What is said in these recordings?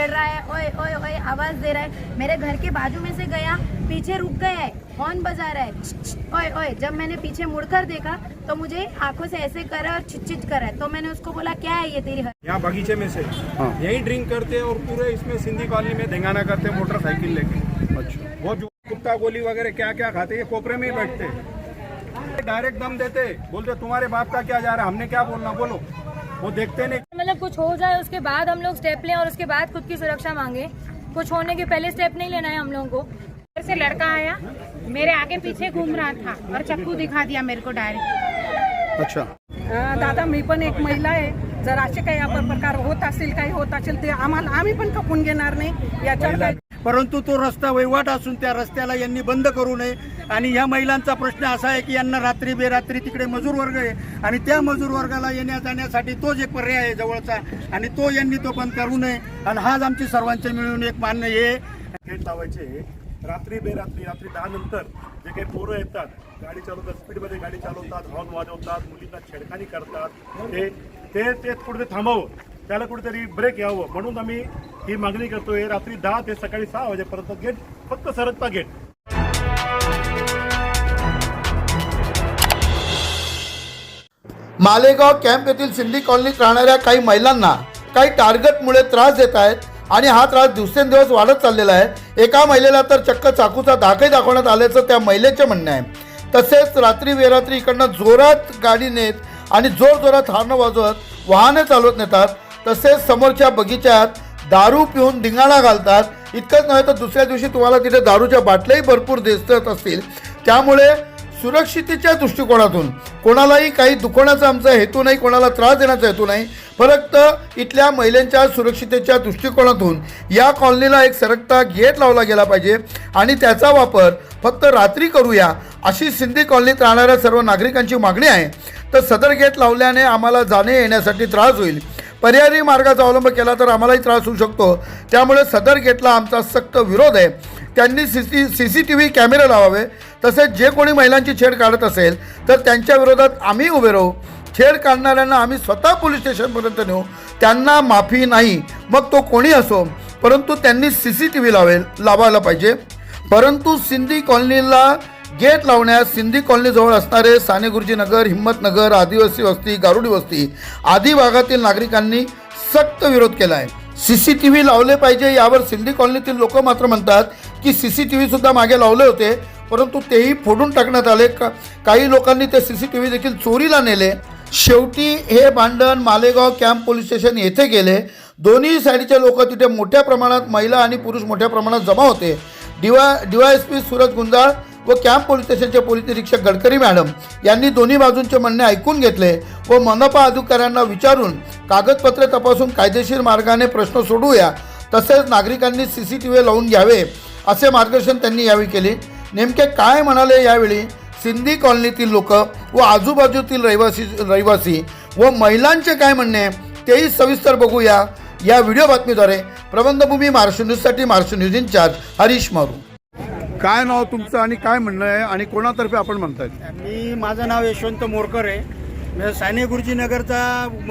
छेड़ रहा है ओए ओए ओए आवाज़ दे रहा है। मेरे घर के बाजू में से गया पीछे रुक गया है हॉर्न बजा रहा है। ओए ओए जब मैंने पीछे मुड़कर देखा तो मुझे आँखों से ऐसे करा और चिच कर रहा है। तो मैंने उसको बोला क्या है ये तेरी यहाँ बगीचे में से हाँ। यही ड्रिंक करते हैं और पूरे इसमें सिंधी कॉलोनी में धिंगाना करते हैं मोटरसाइकिल लेके। अच्छा। वो जो कुत्ता गोली वगैरह क्या क्या खाते हैं ये कोपरे में ही बैठते डायरेक्ट दम देते बोलते तुम्हारे बाप का क्या जा रहा है? हमने क्या बोलना? बोलो। वो देखते नहीं। मतलब कुछ हो जाए उसके बाद हम लोग स्टेप लें और उसके बाद खुद की सुरक्षा मांगे। कुछ होने के पहले स्टेप नहीं लेना है हम लोगों को। घर से लड़का आया मेरे आगे पीछे घूम रहा था और चक्कू दिखा दिया मेरे को डायरेक्ट अच्छा। अं, दादा मी पण एक महिला आहे. जर असे काही प्रकार होत असतील काही होत असेल ते आम्हाला आम्ही पण खपून घेणार नाही. याच्यावर काही परंतु तो रस्ता वहिवाट असून त्या रस्त्याला यांनी बंद करू नये. आणि ह्या महिलांचा प्रश्न असा आहे की यांना रात्री बेरात्री तिकडे मजूर वर्ग आहे. आणि त्या मजूर वर्गाला येण्या जाण्यासाठी तोच एक पर्याय आहे जवळचा. आणि तो यांनी तो बंद करू नये. आणि हाच आमची सर्वांचे मिळून एक मान्य हे. गेट लावायचे रात्री बेरात्री रात्री दहा नंतर जे काही पोरं येतात गाडी चालवतात स्पीडमध्ये गाडी चालवतात हॉर्न वाजवतात मुलींना छेडखानी करतात. ते ते ते कुठेतरी थांबावं. त्याला कुठेतरी ब्रेक यावं. म्हणून आम्ही ही मागणी करतोय रात्री दहा ते सकाळी सहा वाजेपर्यंत गेट फक्त सरकता गेट मालेगाव कॅम्प येथील सिंधी कॉलनीत राहणाऱ्या काही महिलांना काही टार्गेटमुळे त्रास देत आहेत आणि हा त्रास दिवसेंदिवस वाढत चाललेला आहे. एका महिलेला तर चक्क चाकूचा धाकही दाखवण्यात आल्याचं त्या महिलेचे म्हणणं आहे. तसेच रात्री बेरात्री इकडनं जोरात गाडी नेत आणि जोर जोरात वाजवत वाहने चालवत नेतात. तसेच समोरच्या बगीच्यात दारू पिऊन धिंगाणा घालतात. इतकंच नव्हे तर दुसऱ्या दिवशी तुम्हाला तिथे दारूच्या बाटल्याही भरपूर दिसत असतील. त्यामुळे सुरक्षितेच्या दृष्टिकोनातून कोणालाही काही दुखवण्याचा आमचा हेतू नाही कोणाला त्रास देण्याचा हेतू नाही. फक्त इथल्या महिलांच्या सुरक्षितेच्या दृष्टिकोनातून या कॉलनीला एक सरकता गेट लावला गेला पाहिजे आणि त्याचा वापर फक्त रात्री करूया अशी सिंधी कॉलनीत राहणाऱ्या सर्व नागरिकांची मागणी आहे. तर सदर गेट लावल्याने आम्हाला जाणे येण्यासाठी त्रास होईल. पर्यायी मार्गाचा अवलंब केला तर आम्हालाही त्रास होऊ शकतो. त्यामुळे सदर गेटला आमचा सक्त विरोध आहे. त्यांनी C C C C T V कॅमेरे लावावे. तसेच जे कोणी महिलांची छेड काढत असेल तर त्यांच्या विरोधात आम्ही उभे राहू. छेड काढणाऱ्यांना आम्ही स्वतः पोलीस स्टेशनपर्यंत नेऊ. त्यांना माफी नाही. मग तो कोणी असो? परंतु त्यांनी सी सी टी व्ही लावेल लावायला पाहिजे. परंतु सिंधी कॉलनीला गेट लावण्यास सिंधी कॉलनीजवळ असणारे साने गुरुजी नगर हिंमतनगर आदिवासी वस्ती गारुडी वस्ती आदी भागातील नागरिकांनी सक्त विरोध केला आहे सी सी टी व्ही लावले पाहिजे यावर सिंधी कॉलनीतील लोक मात्र म्हणतात की सी सी टी व्हीसुद्धा मागे लावले होते परंतु तेही फोडून टाकण्यात आले. का काही लोकांनी ते सी सी टी व्ही देखील चोरीला नेले. शेवटी हे भांडण मालेगाव कॅम्प पोलीस स्टेशन येथे गेले. दोन्ही साईडचे लोक तिथे मोठ्या प्रमाणात महिला आणि पुरुष मोठ्या प्रमाणात जमा होते. डिवा पी सुरज गुंजाळ व कॅम्प पोलीस स्टेशनचे पोलीस निरीक्षक गडकरी मॅडम यांनी दोन्ही बाजूंचे म्हणणे ऐकून घेतले व मनपा अधिकाऱ्यांना विचारून कागदपत्रे तपासून कायदेशीर मार्गाने प्रश्न सोडवूया तसेच नागरिकांनी सी सी टी व्ही लावून घ्यावे असे मार्गदर्शन त्यांनी यावेळी केले. नेमके काय म्हणाले यावेळी? सिंधी कॉलनीतील लोक व आजूबाजूतील रहिवासी रहिवासी व महिलांचे काय म्हणणे? तेही सविस्तर बघूया. या व्हिडिओ बातमीद्वारे प्रबंधभूमी महाराष्ट्र न्यूजसाठी महाराष्ट्र न्यूज इन्चार्ज हरीश मारू. काय नाव तुमचं आणि काय म्हणणं आहे आणि कोणातर्फे आपण म्हणतायत? मी माझं नाव यशवंत मोरकर आहे. साने गुरुजी नगरचा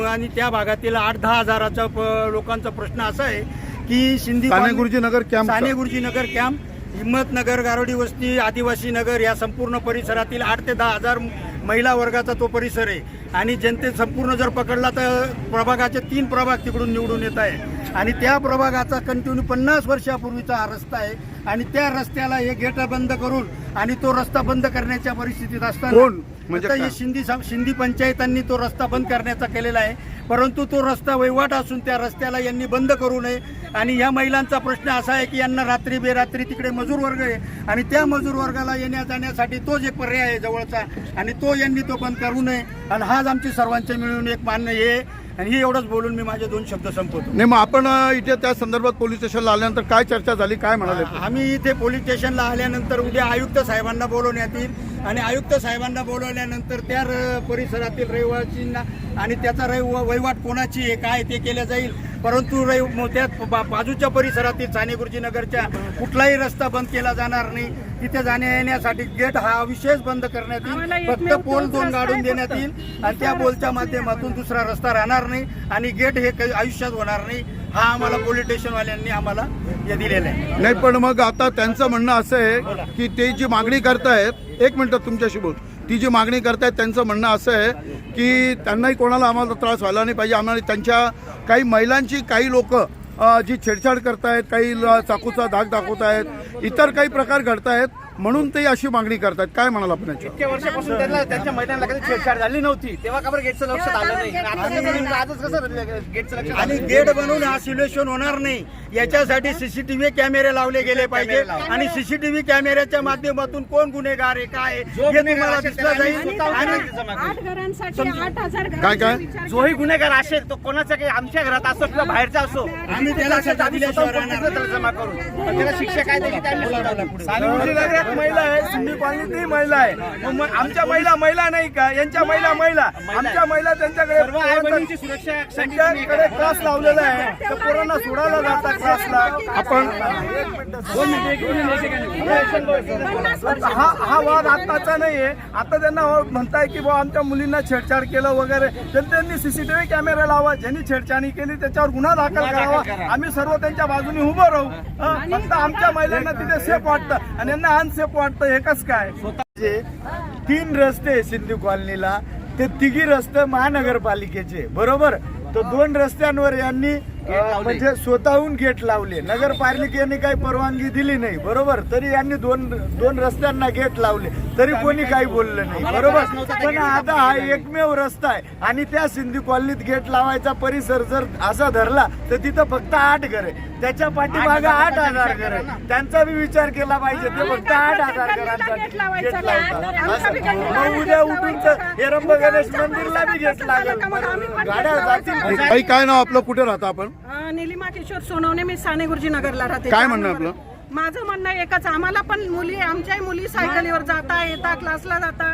आणि त्या भागातील आठ दहा हजाराचा प- लोकांचा प्रश्न असा आहे की सिंधी साने गुरुजी नगर कॅम्प साने गुरुजी नगर कॅम्प हिम्मतनगर गारोडी वस्ती आदिवासी नगर या संपूर्ण परिसरातील आठ ते दहा हजार महिला वर्गाचा तो परिसर आहे. आणि जनते संपूर्ण जर पकडला तर प्रभागाचे तीन प्रभाग तिकडून निवडून येत आहे. आणि त्या प्रभागाचा कंटिन्यू पन्नास वर्षापूर्वीचा हा रस्ता आहे. आणि त्या रस्त्याला हे गेट बंद करून आणि तो रस्ता बंद करण्याच्या परिस्थितीत असताना म्हणजे आता? ही सिंधी सम- सिंधी पंचायतांनी तो रस्ता बंद करण्याचा केलेला आहे. परंतु तो रस्ता वहिवाट असून त्या रस्त्याला यांनी बंद करू नये. आणि या महिलांचा प्रश्न असा आहे की यांना रात्री बेरात्री तिकडे मजूर वर्ग आहे. आणि त्या मजूर वर्गाला येण्या जाण्यासाठी तोच एक पर्याय आहे जवळचा. आणि तो यांनी तो बंद करू नये. आणि हाच आमची सर्वांचे मिळून एक मान्य हे आणि हे एवढंच बोलून मी माझे दोन शब्द संपवतो. नाही मग आपण इथे त्या संदर्भात पोलीस स्टेशनला आल्यानंतर काय चर्चा झाली काय म्हणाले? आम्ही इथे पोलीस स्टेशनला आल्यानंतर उद्या आयुक्त साहेबांना बोलवण्यात येईल. आणि आयुक्त साहेबांना बोलवल्यानंतर त्या परिसरातील रहिवासींना आणि त्याचा रहिव वहिवाट कोणाची आहे काय ते केलं जाईल. परंतु रहि त्या बा- बाजूच्या परिसरातील साने गुरुजी नगरच्या कुठलाही रस्ता बंद केला जाणार नाही. तिथे जाण्या येण्यासाठी गेट हा विशेष बंद करण्यात येईल. फक्त पोल दोन गाडून देण्यात. येईल आणि त्या पोलच्या माध्यमातून दुसरा रस्ता राहणार नाही आणि गेट हे काही आयुष्यात होणार नाही. हा आम्हाला पोलीस स्टेशनवाल्यांनी आम्हाला हे दिलेला आहे. नाही पण मग आता त्यांचं म्हणणं असं आहे की ते जी मागणी करतायत एक मिनिट तुमच्याशी बोल. ती जी मागणी करतायत त्यांचं म्हणणं असं आहे की त्यांनाही कोणाला आम्हाला त्रास व्हायला नाही पाहिजे. आम्हाला त्यांच्या काही महिलांची काही लोक जी छेडछाड करतायत काही चाकूचा धाक दाखवत आहेत इतर काही प्रकार घडतायत म्हणून ते अशी मागणी करतायत. काय म्हणाल आपण इतक्या वर्षापासून त्यांना त्यांच्या मैदानाला कधी छेडछाड झाली नव्हती. तेव्हा का बरं गेटचं लक्षात आलं नाही? आजच कसं गेटचं लक्षात आणि गेट बनवून हा सिलेक्शन होणार नाही. याच्यासाठी सीसीटीव्ही कॅमेरे लावले गेले पाहिजे. आणि सीसीटीव्ही कॅमेऱ्याच्या माध्यमातून कोण गुन्हेगार आहे काय आहे, हे तुम्हाला दिसलं जाईल. आठ घरांसाठी आठ हजार काय काय? जोही गुन्हेगार असेल तो कोणाचा काही आमच्या घरात असो किंवा बाहेरचा असो आम्ही त्याला जमा करू त्याला शिक्षा काय महिला आहे. सिंधी कॉलनीतही महिला आहे. मग आमच्या महिला महिला नाही का? यांच्या महिला महिला. आमच्या महिला त्यांच्याकडे सुरक्षा त्यांच्याकडे क्लास लावलेला आहे. त्या पोरांना सोडायला जातात. आपण हा हा वाद आत्ताचा नाहीये. आता त्यांना म्हणताय की बुवा आमच्या मुलींना छेडछाड केलं वगैरे. तर त्यांनी सीसीटीव्ही कॅमेरा लावा. ज्यांनी छेडछाडी केली त्याच्यावर गुन्हा दाखल करावा. आम्ही सर्व त्यांच्या बाजूने उभं राहू. हं? फक्त आमच्या महिलांना तिथे सेफ वाटतं. आणि यांना अनसेफ वाटतं. हे कसं काय? जे तीन रस्ते सिंधू कॉलनीला. ते तिघी रस्ते महानगरपालिकेचे. बरोबर? तर दोन रस्त्यांवर यांनी अं, म्हणजे स्वतःहून गेट लावले. नगरपालिकेने काही परवानगी दिली नाही. बरोबर? तरी यांनी दोन दोन रस्त्यांना गेट लावले. तरी कोणी काही बोललं नाही. बरोबर? पण आता हा एकमेव रस्ता आहे. आणि त्या सिंधी कॉलनीत गेट लावायचा परिसर जर असा धरला तर तिथं फक्त आठ घर आहे. त्याच्या पाठीमागे आठ हजार घर आहे. त्यांचा बी विचार केला पाहिजे. ते फक्त आठ हजार घरांसाठी गेट लावतात असं. मग उद्या उठून तर हेरंब गणेश मंदिरला बी गेट लागेल गाड्या जातील. काही काय नाव आपलं? कुठे राहतं आपण? अं, निलिमा किशोर सोनवणे मी साने गुरुजी नगरला राहते. काय म्हणणं आपलं? माझं म्हणणं एकच आम्हाला पण मुली आमच्याही मुली सायकलीवर जाता येता क्लासला जाता.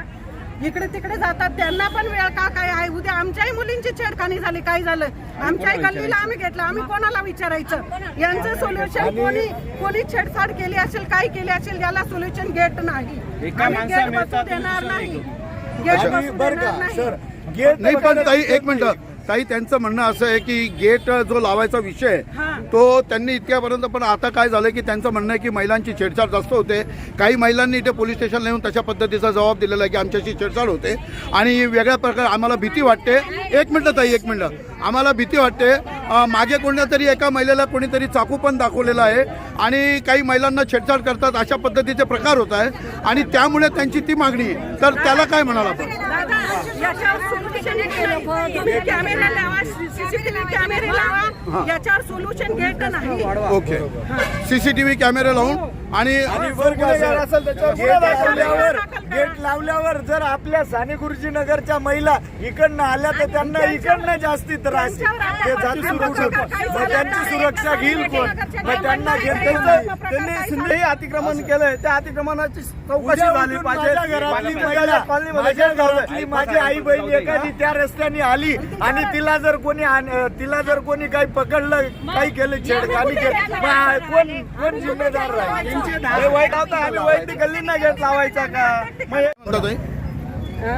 इकडे तिकडे जातात त्यांना पण वेळ का काय आहे? उद्या आमच्याही मुलींची छेडखानी झाली काय झालं? आमच्याही गल्लीला आम्ही घेतलं आम्ही कोणाला विचारायचं? यांचं सोल्युशन कोणी कोणी छेडछाड केली असेल काय केली असेल याला सोल्युशन गेट नाही. आम्ही गेट बसू देणार नाही. गेट बसू बरं देणार का नाही. सर. गेट नाही पण ताई एक मिनिट. ताई त्यांचं म्हणणं असं आहे की गेट जो लावायचा विषय. तो त्यांनी इतक्यापर्यंत पण आता काय झालं की त्यांचं म्हणणं आहे की महिलांची छेडछाड जास्त होते. काही महिलांनी इथे पोलीस स्टेशनला येऊन तशा पद्धतीचा जबाब दिलेला आहे की आमच्याशी छेडछाड होते. आणि वेगळ्या प्रकारे आम्हाला भीती वाटते. एक मिनिटं ताई एक मिनिटं. आम्हाला भीती वाटते. मागे कोणत्या तरी एका महिलेला कोणीतरी चाकू पण दाखवलेला आहे. आणि काही महिलांना छेडछाड करतात अशा पद्धतीचे प्रकार होत आहे आणि त्यामुळे त्यांची ती मागणी आहे. तर त्याला काय म्हणाल आपण? दादा याच्यावर सोल्युशन तुम्ही कॅमेरा लावा सीसीटीव्ही कॅमेरे लावा. याच्यावर सोल्युशन गेट नाही. ओके. सीसीटीव्ही कॅमेरे लावून आणि आणि सर, गेट लावल्यावर गेट लावल्यावर जर आपल्या साने गुरुजी नगरच्या महिला इकडनं आल्या तर त्यांना इकडनं जास्ती त्रास. ते जातील कुठं मग त्यांची सुरक्षा घेईल कोण? मग त्यांना घेत त्यांनी सिंधेही अतिक्रमण केलंय. त्या अतिक्रमणाची चौकशी झाली माझ्या घरातली महिला माझ्या माझी आई बहीण एखादी त्या रस्त्याने आली आणि तिला जर कोणी तिला जर कोणी काही पकडलं काही केलं छेडखानी केलं मग कोण कोण जिम्मेदार हे वाईट होतं आम्ही वाईट गल्लींना गेट लावायचा का?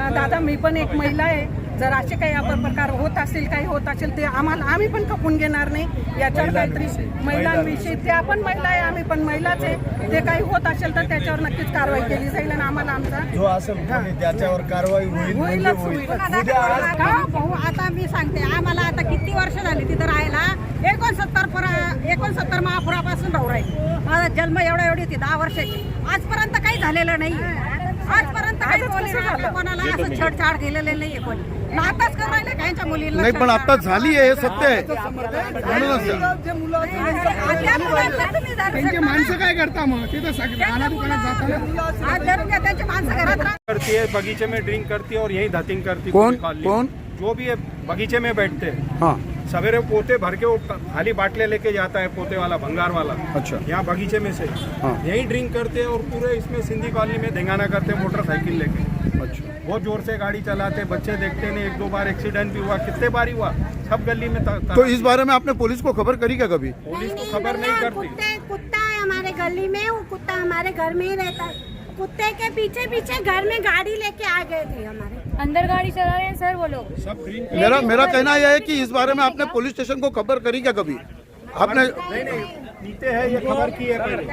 दादा मी पण एक महिला आहे. जर असे काही आपण प्रकार होत असेल काही होत असेल ते आम्हाला आम्ही पण खपून घेणार नाही. याच्यावर काहीतरी महिलांविषयी. त्या पण महिला आहे आम्ही पण महिलाच आहे. ते काही होत असेल तर त्याच्यावर नक्कीच कारवाई केली जाईल आणि आम्हाला आमचा जो असेल कोणी त्याच्यावर कारवाई होईल म्हणजे होईलच होईल. होईल उद्या आज का भाऊ आता मी सांगते आम्हाला आता किती वर्ष झाली तिथं राहायला? एकोणसत्तर पुरा एकोणसत्तर महापुरापासून राहू राहील माझा जन्म एवढा एवढी होती दहा वर्षाची. आजपर्यंत काही झालेलं नाही. आजपर्यंत काही कोणी राहिलं, कोणाला असं छेडछाड केलेलं नाहीये कोणी. नाताच करू राहिले काहींच्या मुलींना नाही पण आता झाली आहे हे सत्य आहे. म्हणूनच त्या मुलांना तुम्ही जर- माणसं काय करता मग? आज त्यांची माणसं घरात राहतात. करती है बगीचे में ड्रिंक करती है और यही धतिंग करती कोण? पूरी कॉलोनी। कोण? जो भी है बगीचे में बैठते हैं हाँ। सवेरे पोते भर के वो खाली बाटले लेके जाता है पोते वाला भंगार वाला। अच्छा। यहाँ बगीचे में से। हाँ। यही ड्रिंक करते हैं और पूरे इसमें सिंधी कॉलोनी में धेंगाना करते हैं मोटरसाइकिल लेके। अच्छा। बहुत ज़ोर से गाड़ी चलाते बच्चे देखते नहीं एक दो बार एक्सीडेंट भी हुआ कितने बार ही हुआ सब गली में त- तो इस बारे में आपने पुलिस को खबर करी क्या कभी? पुलिस को खबर नहीं करती। कुत्ते कुत्ता है हमारे गली में वो कुत्ता हमारे घर में ही रहता है। कुत्ते के पीछे पीछे घर में गाड़ी लेके आ गए थे हमारे। अंदर गाड़ी चला रहे हैं सर वो लोग। सब मेरा मेरा कहना यह है कि इस बारे में आपने पुलिस स्टेशन को खबर करी क्या कभी? आपने नहीं नहीं पीते हैं ये खबर की है पहले।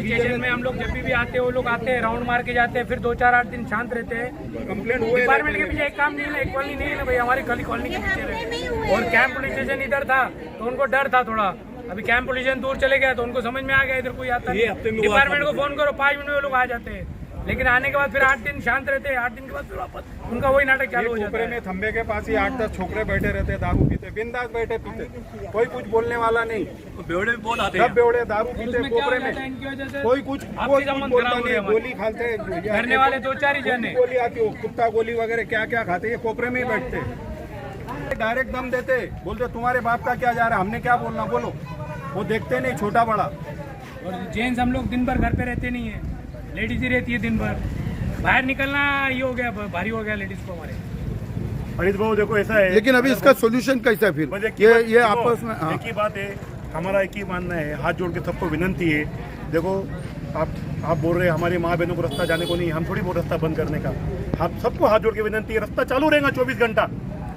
स्टेशन में हम लोग जब भी आते हैं वो लोग आते हैं राउंड मार के जाते हैं फिर दो चार आठ दिन शांत रहते हैं। कंप्लेंट हुए डिपार्टमेंट के पीछे एक काम नहीं है एक कॉलोनी नहीं है ना भाई हमारी गली कॉलोनी के पीछे और कैंप पुलिस स्टेशन इधर था तो उनको डर था थोड़ा। अभी कैंप पुलिस स्टेशन दूर चले गया तो उनको समझ में आ गया इधर कोई आता नहीं। डिपार्टमेंट को फ़ोन करो पाँच मिनट में लोग आ जाते हैं। लेकिन आने के बाद फिर आठ दिन शांत रहते हैं आठ दिन के बाद फिर वापस। उनका वही नाटक चालू हो जाता है। में थंबे के पास ही आठ दस छोकरे बैठे रहते हैं दारू पीते बिंदास बैठे पीते। कोई कुछ बोलने वाला नहीं। बेवड़े भी बोल आते सब बेवड़े दारू पीते कोपरे है में। कोई कुछ बोलता हो नहीं गोली खाते हैं। वाले दो चार ही जन। है गोली आती हो कुत्ता गोली वगैरह क्या क्या खाते ये कोपरे में ही बैठते डायरेक्ट दम देते। बोलते तुम्हारे बाप का क्या जा रहा है? हमने क्या बोलना? बोलो। वो देखते नहीं छोटा बड़ा। और जेंट्स हम लोग दिन भर घर पे रहते नहीं है। लेडीज़ ही रहती है दिन भर। बाहर निकलना ये हो गया भारी हो गया लेडीज़ को हमारे। अनित भाऊ देखो ऐसा है। लेकिन अभी इसका सोल्यूशन कैसा है फिर? ये ये आपस में हाँ। एक ही बात है। हमारा एक ही मानना है। हाथ जोड़ के सबको विनंती है। देखो आप आप बोल रहे हैं हमारी माँ बहनों को रास्ता जाने को नहीं हम थोड़ी बहुत रास्ता बंद करने का। आप सबको हाथ जोड़ के विनंती है। रास्ता चालू रहेगा चौबीस घंटा।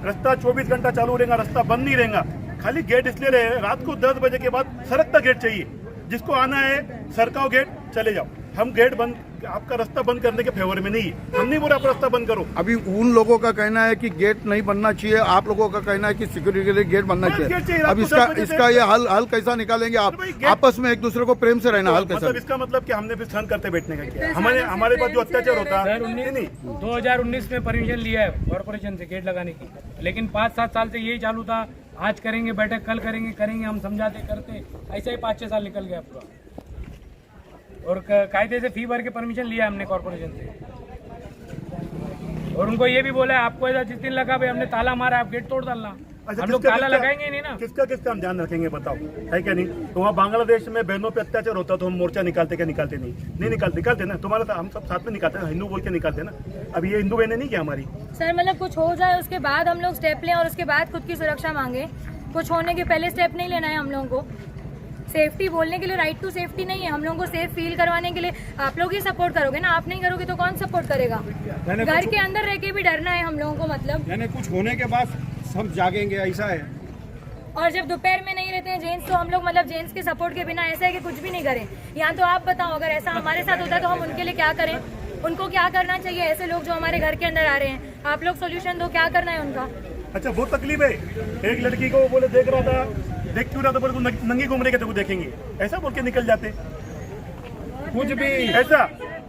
रास्ता चौबीस घंटा चालू रहेगा रास्ता बंद नहीं रहेगा। खाली गेट इसलिए रहे रात को दस बजे के बाद सड़क गेट चाहिए। जिसको आना है सरकाओ गेट चले जाओ। हम गेट बंद आपका रास्ता बंद करने के फेवर में नहीं। है हम नहीं बोले आप रास्ता बंद करो। अभी उन लोगों का कहना है कि गेट नहीं बनना चाहिए आप लोगों का कहना है कि सिक्योरिटी के लिए गेट बनना चाहिए अब इसका इसका ये हल हल कैसा निकालेंगे? आप आपस में एक दूसरे को प्रेम से रहना हल कैसा? मतलब इसका मतलब कि हमने फिर सहन करते बैठने का किया। हमारे हमारे पास जो अत्याचार होता है। दो हज़ार उन्नीस में परमिशन लिया है कॉर्पोरेशन से गेट लगाने की। लेकिन पाँच सात साल से यही चालू था। आज करेंगे बैठक कल करेंगे करेंगे हम समझाते करते। ऐसा ही पाँच छह साल निकल गया पूरा। और क- कायदे से फ़ी भर के परमिशन लिया हमने कॉर्पोरेशन से। और उनको ये भी बोला है आपको ऐसा जिस दिन लगा भाई हमने ताला मारा आप गेट तोड़ डालना। अच्छा हम लोग ताला लगाएँगे नहीं ना। किसका किसका हम ध्यान रखेंगे बताओ। है क्या नहीं? तो वहाँ बांग्लादेश में बहनों पे अत्याचार होता तो हम मोर्चा निकालते क्या निकालते नहीं? नहीं निकालते निकालते ना? तुम्हारा तो हम सब साथ में निकालते हैं हिंदू बोल के निकालते ना? अब ये हिंदू बहने नहीं क्या हमारी? सर मतलब कुछ हो जाए उसके बाद हम लोग स्टेप लें और उसके बाद खुद की सुरक्षा मांगे। कुछ होने के पहले स्टेप नहीं लेना है हम लोगों को। सेफ्टी बोलने के लिए राइट टू सेफ्टी नहीं है। हम लोगों को सेफ़ फील करवाने के लिए आप लोग ही सपोर्ट करोगे ना? आप नहीं करोगे तो कौन सपोर्ट करेगा? घर के अंदर रह के भी डरना है हम लोगों को मतलब। यानी कुछ होने के बाद सब जागेंगे ऐसा है? और जब दोपहर में नहीं रहते हैं जेंट्स तो हम लोग मतलब जेंट्स के सपोर्ट के बिना ऐसा है कि कुछ भी नहीं करें। यहाँ तो आप बताओ अगर ऐसा हमारे साथ होता तो हम उनके लिए क्या करें? उनको क्या करना चाहिए? ऐसे लोग जो हमारे घर के अंदर आ रहे हैं। आप लोग सोल्यूशन दो क्या करना है उनका? अच्छा बहुत तकलीफ़ है। एक लड़की को वो बोले देख रहा था देख क्यों रहा था बोले तू नंग- घूम रही है तेरे को देखेंगे। ऐसा बोल के निकल जाते। कुछ भी। ऐसा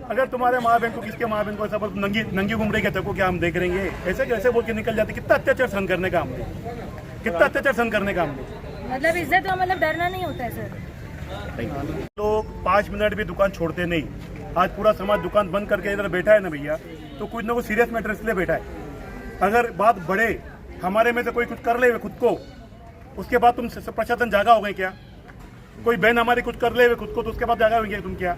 अगर तुम्हारे माँ बहन को किसके माँ बहन को ऐसा बोल नंगी नंगी घूम रही है तेरे को क्या हम देख रहेंगे ऐसे कैसे बोल के निकल जाते? कितना अत्याचार सहन करने का हमने? कितना अत्याचार सहन करने का हमने? मतलब इज़्ज़त तो मतलब डरना नहीं होता है सर। लोग पाँच मिनट भी दुकान छोड़ते नहीं। आज पूरा समाज दुकान बंद करके इधर बैठा है ना भैया? तो कुछ ना कुछ सीरियस मैटर इसलिए बैठा है। अगर बात बढ़े हमारे में से कोई कुछ कर ले खुद को उसके बाद तुम स- प्रशासन जागा हो गए क्या? कोई बहन हमारी कुछ कर ले हुए खुद को तो उसके बाद जागा होंगे तुम क्या?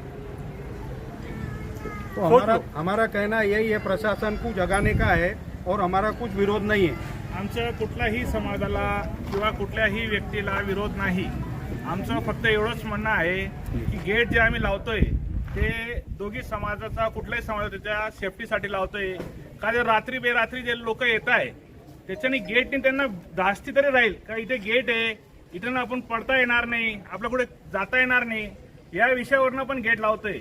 तो हमारा हमारा कहना यही है प्रशासन को जगाने का है और हमारा कुछ विरोध नहीं है। आमच्या कुठल्याही समाजाला किंवा कुठल्याही व्यक्तीला विरोध नाही. आमचं फक्त एवढंच म्हणणं आहे की गेट जे आम्ही लावतोय ते दोघी समाजाचा कुठल्याही समाजाच्या सेफ्टीसाठी लावतोय. का जर रात्री बेरात्री जे लोक येत आहे त्याच्याने गेटने त्यांना धास्ती तरी राहील. का इथे गेट आहे इथं आपण पडता येणार नाही आपल्या कुठे जाता येणार नाही या विषयावरनं पण गेट लावतोय.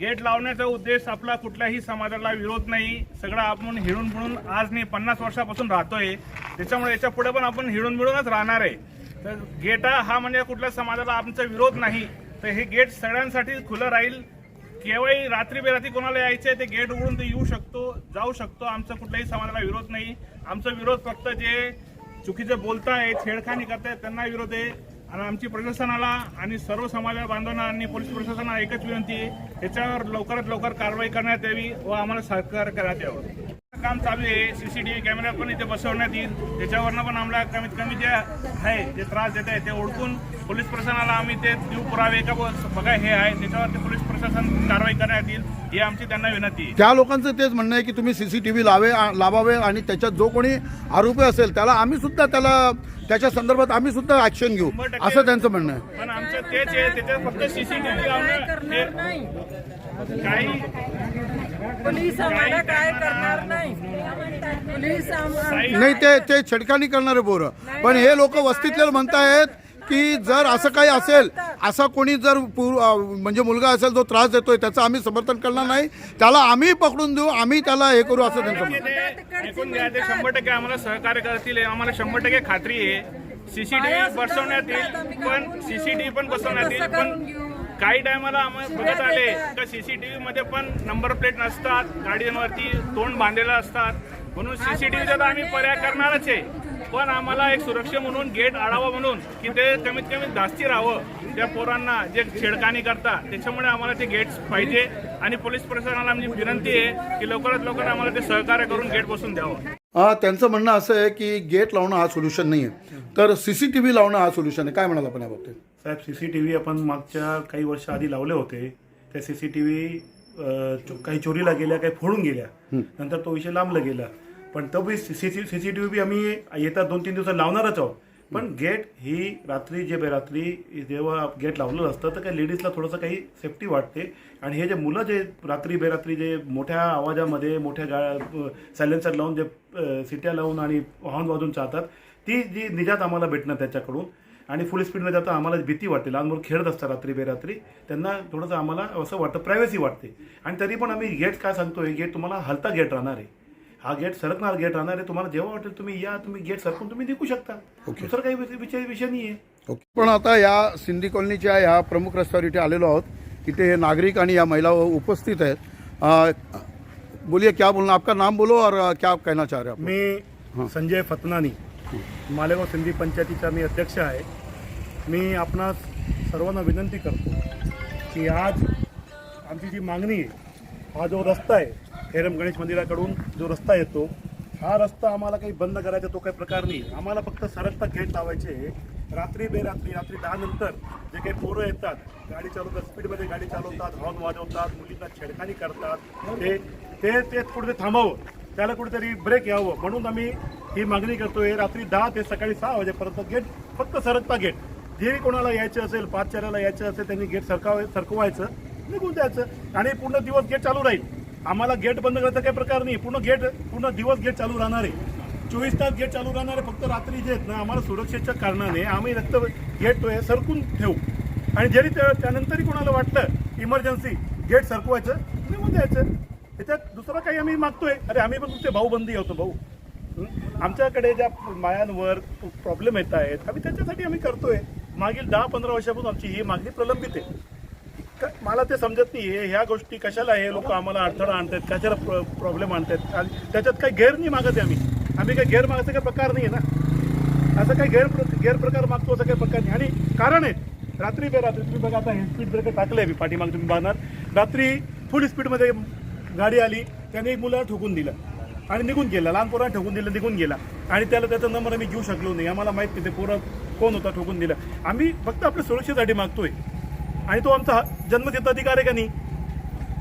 गेट लावण्याचा उद्देश आपला कुठल्याही समाजाला विरोध नाही. सगळं आपण हिळून मिळून आज नाही पन्नास वर्षापासून राहतोय. त्याच्यामुळे याच्यापुढे पण आपण हिळून मिळूनच राहणार आहे. तर गेटा हा म्हणजे कुठल्या समाजाला आमचा विरोध नाही. तर हे गेट सगळ्यांसाठी खुलं राहील. केव्हाही रात्री बेरात्री कोणाला यायचं आहे ते गेट उघडून ते येऊ शकतो जाऊ शकतो. आमचा कुठल्याही समाजाला विरोध नाही. आमचा विरोध फक्त जे चुकीचे बोलताय छेडखानी करतायत त्यांना विरोध आहे. आणि आमची प्रशासनाला आणि सर्व समाज बांधवांना आणि पोलीस प्रशासनाला एकच विनंती आहे. याच्यावर लवकरात लवकर कारवाई करण्यात यावी व आम्हाला सहकार्य करण्यात यावं. काम चालू आहे. सीसीटीव्ही कॅमेरा पण इथे बसवण्यात येईल. त्याच्यावरनं पण आम्हाला कमीत कमी जे आहे जे त्रास देत आहे ते ओळखून पोलीस प्रशासनाला आम्ही ते देऊ पुरावे का बघा हे आहे. त्याच्यावरती पोलीस प्रशासन कारवाई करण्यात येईल ही आमची त्यांना विनंती आहे. त्या लोकांचं तेच म्हणणं आहे की तुम्ही सीसीटीव्ही लावे आ- लावावे आणि त्याच्यात जो कोणी आरोपी असेल त्याला आम्ही सुद्धा त्याला त्याच्या संदर्भात आम्ही सुद्धा ऍक्शन घेऊ. असं त्यांचं म्हणणं आहे. पण आमचं तेच आहे त्याच्यात फक्त सीसीटीव्ही लावणं काही पोलीस आम्हाला काय करणार नाही. पोलीस आम्हाला नाही ते ते छडकानी करणारे पोरं. पण हे लोक वस्तीतले म्हणतायत की जर असं काही असेल असा कोणी जर म्हणजे मुलगा असेल जो त्रास देतोय त्याचं आम्ही समर्थन करणार नाही. त्याला आम्ही पकडून देऊ आम्ही त्याला हे करू असं त्यांचं ऐकून घ्या ते शंभर टक्के आम्हाला सहकार्य करतील आम्हाला शंभर टक्के खात्री आहे. सीसीटीव्ही बसवण्यात येईल पण सीसीटीव्ही पण बसवण्यात येईल पण काही टायमाला आम्हाला बघत आले. का सीसीटीव्ही मध्ये पण नंबर प्लेट नसतात. गाडीवरती तोंड बांधलेलं असतात. म्हणून सीसीटीव्हीचा तर आम्ही पर्याय करणारच आहे. पण आम्हाला एक सुरक्षा म्हणून गेट आढावा म्हणून की ते कमीत कमी धास्ती राहावं. त्या पोरांना जे छेडखानी करतात त्याच्यामुळे आम्हाला ते गेट्स पाहिजे. आणि पोलीस प्रशासनाला आमची विनंती आहे की लवकरात लवकर आम्हाला ते सहकार्य करून गेट बसून द्यावं. त्यांचं म्हणणं असं आहे की गेट लावणं हा सोल्युशन नाही आहे तर सीसीटीव्ही लावणं हा सोल्युशन आहे. काय म्हणाल आपण या बाबतीत? साहेब सी सी टी व्ही आपण मागच्या काही वर्ष आधी लावले होते. त्या सी सी टी व्ही काही चोरीला गेल्या काही फोडून गेल्या. नंतर तो विषय लांबला गेला. पण तो बी C C C C T V बी आम्ही येतात दोन तीन दिवसात लावणारच आहोत. पण गेट ही रात्री जे बेरात्री जेव्हा गेट लावलेलं असतं तर काही लेडीजला थोडंसं काही सेफ्टी वाटते. आणि हे जे मुलं जे रात्री बेरात्री जे मोठ्या आवाजामध्ये मोठ्या गा सायलेन्सर लावून जे सिट्या लावून आणि हॉर्न वाजून चाहतात ती जी निजात आम्हाला भेटणार त्याच्याकडून आणि फुल स्पीडमध्ये जाता आम्हाला भीती वाटते. लहान मुलं खेळत असतात रात्री बेरात्री. त्यांना थोडंसं आम्हाला असं वाटतं प्रायव्हसी वाटते. आणि तरी पण आम्ही गेट काय सांगतोय? गेट तुम्हाला हलता गेट राहणार आहे. हा गेट सरकणार गेट राहणार आहे. तुम्हाला जेव्हा वाटेल तुम्ही या तुम्ही गेट सरकून तुम्ही निघू शकता. दुसरं काही विषय विषय नाही आहे ओके पण आता या सिंधी कॉलनीच्या या प्रमुख रस्त्यावर इथे आलेलो आहोत. इथे हे नागरिक आणि या महिला उपस्थित आहेत. बोलिए क्या बोलना? आपका नाम बोलो और क्या कहना चाह रहे हैं? मी संजय फतनानी. मालेगाव सिंधी पंचायतीचा मी अध्यक्ष आहे. मी आपणास सर्वांना विनंती करतो की आज आमची जी मागणी आहे हा जो रस्ता आहे हेरम गणेश मंदिराकडून जो रस्ता येतो हा रस्ता आम्हाला काही बंद करायचा तो काही प्रकार नाही. आम्हाला फक्त सरकता गेट लावायचे रात्री बेरात्री रात्री दहा नंतर जे काही पोरं येतात गाडी चालवतात स्पीडमध्ये गाडी चालवतात हॉर्न वाजवतात मुलींना छेडखानी करतात ते ते ते कुठे थांबावं. त्याला कुठेतरी ब्रेक यावं. म्हणून आम्ही ही मागणी करतोय रात्री दहा ते सकाळी सहा वाजेपर्यंत गेट फक्त सरकता गेट जे कोणाला यायचं असेल पाच चाराला यायचं असेल त्यांनी गेट सरकाव सरकवायचं निघून द्यायचं आणि पूर्ण दिवस गेट चालू राहील. आम्हाला गेट बंद करायचा काही प्रकार नाही. पूर्ण गेट पूर्ण दिवस गेट चालू राहणार आहे. चोवीस तास गेट चालू राहणार आहे. फक्त रात्री जे आहेत ना आम्हाला सुरक्षेच्या कारणाने आम्ही रक्त गेट तो आहे सरकून ठेवू. आणि जरी त्या- त्यानंतरही कोणाला वाटलं इमर्जन्सी गेट सरकवायचं निघून द्यायचं त्याच्यात दुसरं काही आम्ही मागतोय. अरे आम्ही पण तुमचे भाऊ बंदी होतो भाऊ. आमच्याकडे ज्या मायांवर प्रॉब्लेम येत आहेत आम्ही त्याच्यासाठी आम्ही करतोय. मागील दहा पंधरा वर्षापासून आमची ही मागणी प्रलंबित आहे. मला ते समजत नाही आहे ह्या गोष्टी कशाला हे लोक आम्हाला अडथळा आणतात कशाला प्रॉब्लेम आणतात आणि त्याच्यात काही गैर नाही मागत आहे आम्ही. आम्ही काही गैर मागायचा काही प्रकार नाही आहे ना. असं काही गैर गैरप्रकार मागतो असं काही प्रकार नाही. आणि कारण आहेत रात्री बेरात्री तुम्ही बघा आता हे स्पीड ब्रेकर टाकलंय मी. पाठीमाग तुम्ही बघणार. रात्री फुल स्पीडमध्ये गाडी आली. त्याने एक मुलाला ठोकून दिलं. आणि निघून गेला. लहान पोराला ठोकून दिलं निघून गेला. आणि त्याला त्याचा नंबर आम्ही घेऊ शकलो नाही. आम्हाला माहीत नाही ते पोरं कोण होता ठोकून दिलं. आम्ही फक्त आपल्या सुरक्षेसाठी मागतोय. आणि तो आमचा जन्मसिद्ध अधिकार आहे का नाही?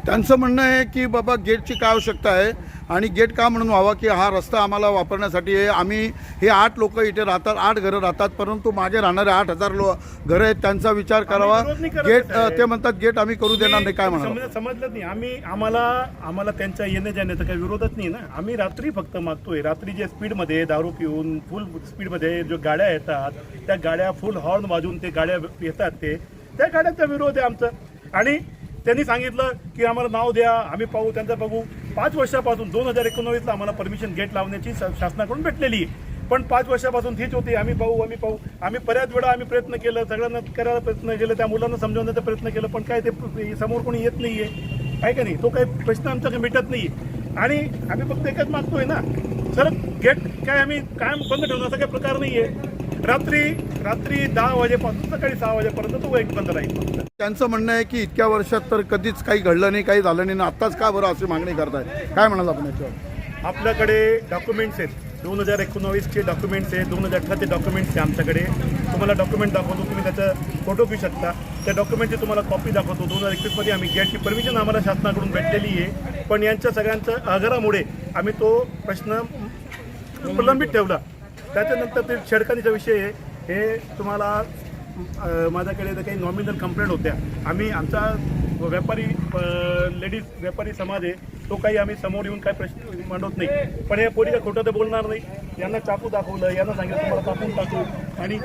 त्यांचं म्हणणं आहे की बाबा गेटची काय आवश्यकता आहे? आणि गेट का म्हणून व्हावा की हा रस्ता आम्हाला वापरण्यासाठी आहे. आम्ही हे आठ लोक इथे राहतात आठ घरं राहतात परंतु मागे राहणारे आठ हजार लो घरं आहेत त्यांचा विचार करावा. गेट. ते म्हणतात गेट आम्ही करू देणार नाही. काय समज- समजलं नाही. आम्ही आम्हाला आम्हाला त्यांच्या येण्या जाण्याचा काही विरोधच नाही ना. आम्ही रात्री फक्त मागतोय. रात्री जे स्पीडमध्ये दारू पिऊन फुल स्पीडमध्ये जो गाड्या येतात त्या गाड्या फुल हॉर्न वाजवून ते गाड्या येतात ते. त्या गाड्यांचा विरोध आहे आमचं. आणि त्यांनी सांगितलं की आम्हाला नाव द्या आम्ही पाहू त्यांचं बघू. पाच वर्षापासून दोन हजार एकोणावीसला आम्हाला परमिशन गेट लावण्याची शासनाकडून भेटलेली. आहे पण पाच वर्षापासून तीच होती. आम्ही पाहू आम्ही पाहू. आम्ही बऱ्याच वेळा आम्ही प्रयत्न केलं. सगळ्यांना करायला प्रयत्न केलं. त्या मुलांना समजवण्याचा प्रयत्न केला. पण काय ते समोर कोणी येत नाही आहे का नाही? तो काही प्रश्न आमचा काही मिटत नाही आणि आम्ही फक्त एकच मागतोय ना. सर गेट काय आम्ही कायम बंद ठेवणं असा काही प्रकार नाही आहे रात्री रात्री दहा वाजेपासून सकाळी सहा वाजेपर्यंत तो एक बंद राहील. त्यांचं म्हणणं आहे की इतक्या वर्षात तर कधीच काही घडलं नाही काही झालं नाही आत्ताच का बरं अशी मागणी करताय? काय म्हणाल आपण याच्यावर? आपल्याकडे डॉक्युमेंट्स आहेत. दोन हजार एकोणावीसचे डॉक्युमेंट्स आहेत दोन हजार अठराचे डॉक्युमेंट्स आहे आमच्याकडे. तुम्हाला डॉक्युमेंट दाखवतो तुम्ही त्याचा फोटो घेऊ शकता. त्या डॉक्युमेंटची तुम्हाला कॉपी दाखवतो. दोन हजार एकवीसमध्ये आम्ही गेटची परमिशन आम्हाला शासनाकडून भेटलेली आहे. पण यांच्या सगळ्यांचं आगारामुळे आम्ही तो प्रश्न प्रलंबित ठेवला. त्याच्यानंतर ते छेडखानीचा विषय आहे. हे तुम्हाला माझ्याकडे जे काही नॉमिनल कंप्लेंट होत्या. आम्ही आमचा व्यापारी लेडीज व्यापारी समाज आहे. तो काही आम्ही समोर येऊन काही प्रश्न मांडवत नाही. पण हे पोरी काय खोटं तर बोलणार नाही. यांना चाकू दाखवलं यांना सांगितलं तुम्हाला कापून टाकू. आणि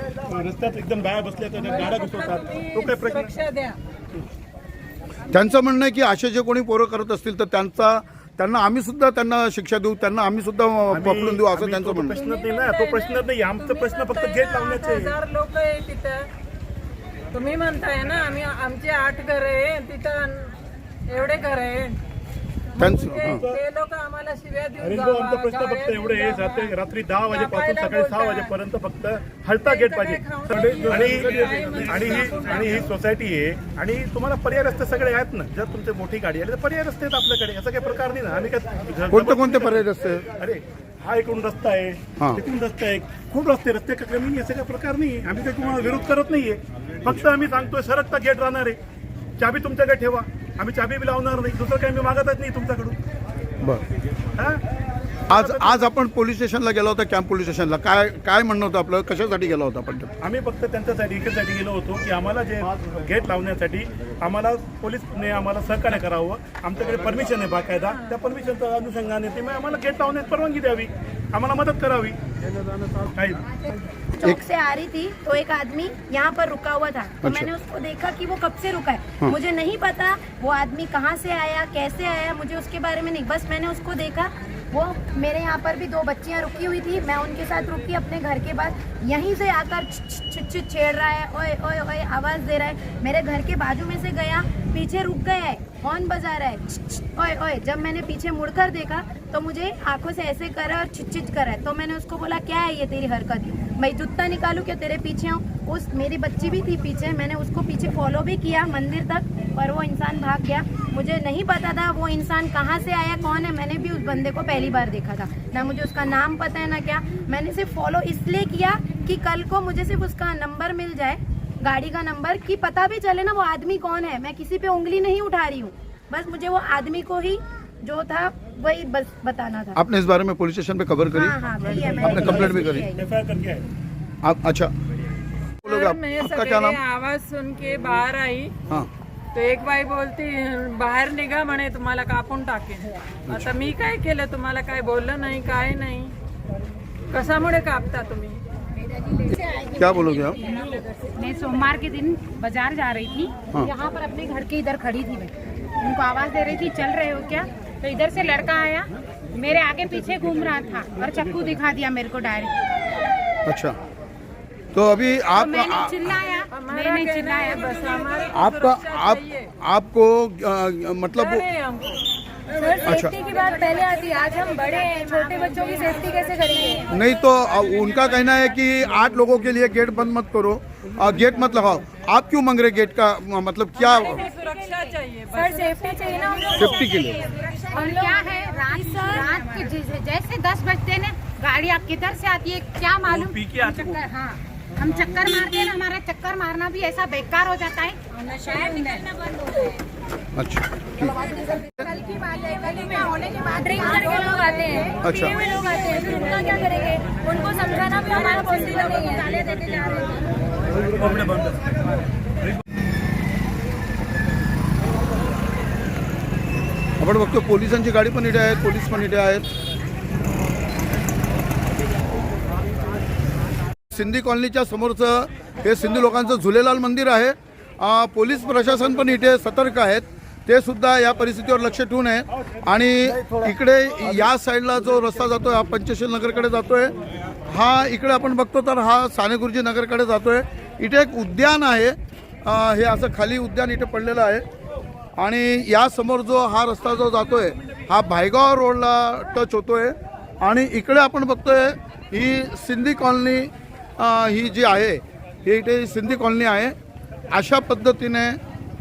रस्त्यात एकदम गाड्या बसल्या तर गाड्या घुसवतात. तो काही प्रश्न त्यांचं म्हणणं आहे की असे जे कोणी पोरं करत असतील तर त्यांचा त्यांना आम्ही सुद्धा त्यांना शिक्षा देऊ त्यांना आम्ही सुद्धा पकडून देऊ असं त्यांचं म्हणणं. प्रश्न नाही ना तो प्रश्न नाही आमचा प्रश्न फक्त गेट लावण्याचे आहे. लोक आहे तिथं तुम्ही म्हणताय ना आम्ही आमचे आठ घर आहे तिथं एवढे घर आहे लोक आम्हाला शिव्या आमचा प्रश्न फक्त एवढे आहे रात्री रात्री दहा वाजेपासून सकाळी सहा वाजेपर्यंत फक्त हलता गेट पाहिजे. आणि आणि ही आणि ही सोसायटी आहे. आणि तुम्हाला पर्याय रस्ते सगळे आहेत ना. जर तुमची मोठी गाडी आली तर पर्याय रस्ते आहेत आपल्याकडे. असं काही प्रकार नाही ना. आम्ही काय कोणते कोणते पर्याय रस्ते? अरे हा इकडून रस्ता आहे. तिकडून रस्ता आहे. खूप रस्ते रस्ते का कमी आहे, असं काही प्रकार नाही आहे. आम्ही काही तुम्हाला विरोध करत नाहीये फक्त आम्ही सांगतोय सरकता गेट राहणार आहे. चाबी तुमच्याकडे ठेवा. आम्ही चाबी बी लावणार नाही. दुसरं काही आम्ही मागतच नाही तुमच्याकडून. बरं. हा? आज आज आपण पोलीस स्टेशनला गेलो होता कॅम्प पोलीस स्टेशनला. काय काय म्हणणं होतं आपलं? कशासाठी गेलो होता आपण? आम्ही फक्त त्यांच्यासाठी इकडसाठी गेलो होतो की आम्हाला जे गेट लावण्यासाठी आम्हाला पोलीसने आम्हाला सहकार्य करावं. आमच्याकडे परमिशन आहे बाकायदा. त्या परमिशनच्या अनुषंगाने ते मग आम्हाला गेट लावण्यास परवानगी द्यावी. आम्हाला मदत करावी. काही चौक से आ रही थी तो एक आदमी यहाँ पर रुका हुआ था। तो मैंने उसको देखा कि वो कब से रुका है। मुझे नहीं पता वो आदमी कहाँ से आया कैसे आया मुझे उसके बारे में नहीं। बस मैंने उसको देखा वो मेरे यहाँ पर भी दो बच्चियाँ रुकी हुई थी। मैं उनके साथ रुकी अपने घर के पास यहीं से आकर छिट छिट छेड़ रहा है। ओए ओए ओए आवाज़ दे रहा है। मेरे घर के बाजू में से गया पीछे रुक गया है। हॉर्न बजा रहा है। छिट छिट, ओए ओए जब मैंने पीछे मुड़कर देखा तो मुझे आँखों से ऐसे करा और छिच करा है। तो मैंने उसको बोला क्या है ये तेरी हरकत? मैं जूता निकालू क्या तेरे पीछे हूँ उस मेरी बच्ची भी थी पीछे। मैंने उसको पीछे फॉलो भी किया मंदिर तक। पर वो इंसान भाग गया। मुझे नहीं पता था वो इंसान कहाँ से आया कौन है। मैंने भी उस बंदे को पहली बार देखा था। ना मुझे उसका नाम पता है ना क्या। मैंने सिर्फ़ फॉलो इसलिए किया कि कल को मुझे सिर्फ़ उसका नंबर मिल जाए गाड़ी का नंबर कि पता भी चले ना वो आदमी कौन है। मैं किसी पे उंगली नहीं उठा रही हूँ। बस मुझे वो आदमी को ही जो था वही बस बताना था। आपने इस बारे में पुलिस स्टेशन पे खबर करी? हाँ हाँ आपने कंप्लेंट भी करी? आप अच्छा। मैं नाम? आवाज़ सुन के बाहर आई। हाँ। तो एक बाई बोलती बाहेर निघा म्हणे तुम्हाला कापून टाकेन. आता मी काय केलं? तुम्हाला काय बोललं नाही काय नाही? कशामुळे कापता तुम्ही? क्या बोलोगे आप? मैं सोमवार के दिन बाज़ार जा रही थी। हाँ। यहाँ पर अपने घर के इधर खड़ी थी मैं। उनको आवाज़ दे रही थी चल रहे हो क्या? तो इधर से लड़का आया। मेरे आगे पीछे घूम रहा था और चक्कू दिखा दिया मेरे को डायरेक्ट। अच्छा। तो अभी आप तो मैंने चिल्लाया मैंने चिल्लाया बस आपका आप आपको मतलब अच्छा। की बात पहले आती है। आज हम बड़े हैं छोटे बच्चों की सेफ्टी कैसे करेंगे? नहीं तो उनका कहना है कि आठ लोगों के लिए गेट बंद मत करो। अ, गेट मत लगाओ। आप क्यों मांग रहे गेट का मतलब क्या सुरक्षा चाहिए सर सेफ्टी चाहिए ना हम सेफ्टी के? लिए। और क्या है? रात रात के जैसे दस बजते ना गाड़ी आप किधर से आती है क्या मालूम? हम चक्कर हाँ। हम चक्कर मारते हैं ना हमारा चक्कर मारना भी ऐसा बेकार हो जाता है। शायद निकलना बंद हो गया अच्छा कल की बात है कल क्या होने के बाद ड्रिंक करके लोग आते हैं। अच्छा। लोग आते हैं फिर उनका क्या करेंगे? उनको समझाना भी हमारा पॉसिबल नहीं है। गाले देते जा रहे हैं। आपण बघतो पोलिसांची गाडी पण इथे आहे पोलीस पण इथे आहेत. सिंधी कॉलनीच्या समोरचं हे सिंधी लोकांचं झुलेलाल मंदिर आहे. पोलीस प्रशासन पण इथे सतर्क आहेत. ते सुद्धा या परिस्थितीवर लक्ष ठेवून आहे आणि इकडे या साईडला जो रस्ता जातो हा पंचशील नगरकडे जातोय. हा इकडे आपण बघतो तर हा साने गुरुजी नगरकडे जातोय. इथे एक उद्यान आहे. हे असं खाली उद्यान इथे पडलेलं आहे. आणि या समोर जो हा रस्ता जो जातोय हा भायगाव रोडला टच होतोय. आणि इकडे आपण बघतोय ही सिंधी कॉलनी ही जी आहे ही इथे सिंधी कॉलनी आहे. अशा पद्धतीने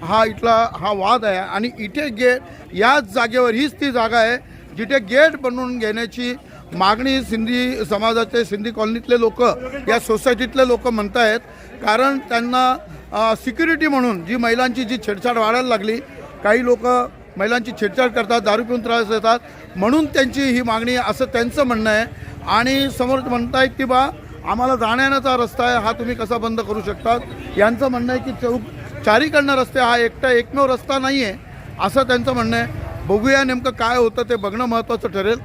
हा इथला हा वाद आहे आणि इथे गे याच जागेवर हीच ती जागा आहे जिथे गेट बनवून घेण्याची मागणी सिंधी समाजाचे सिंधी कॉलनीतले लोक या सोसायटीतले लोक म्हणत आहेत कारण त्यांना सिक्युरिटी म्हणून जी महिलांची जी छेडछाड वाढायला लागली काही लोक महिलांची छेडछाड करतात दारू पिऊन त्रास देतात. म्हणून त्यांची ही मागणी असं त्यांचं म्हणणं आहे. आणि समोर म्हणतायत की बा आम्हाला जाण्याचा रस्ता आहे हा तुम्ही कसा बंद करू शकतात? यांचं म्हणणं आहे की चौक चारीकडनं रस्ते हा एकटा एकमेव रस्ता नाही आहे असं त्यांचं म्हणणं आहे. बघूया नेमकं काय होतं ते बघणं महत्त्वाचं ठरेल.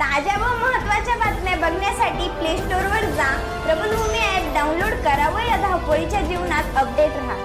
ताज्या व महत्त्वाच्या बातम्या बघण्यासाठी प्ले स्टोअरवर जा. प्रबलभूमी ॲप डाउनलोड करा व या धावपळीच्या जीवनात अपडेट राहा.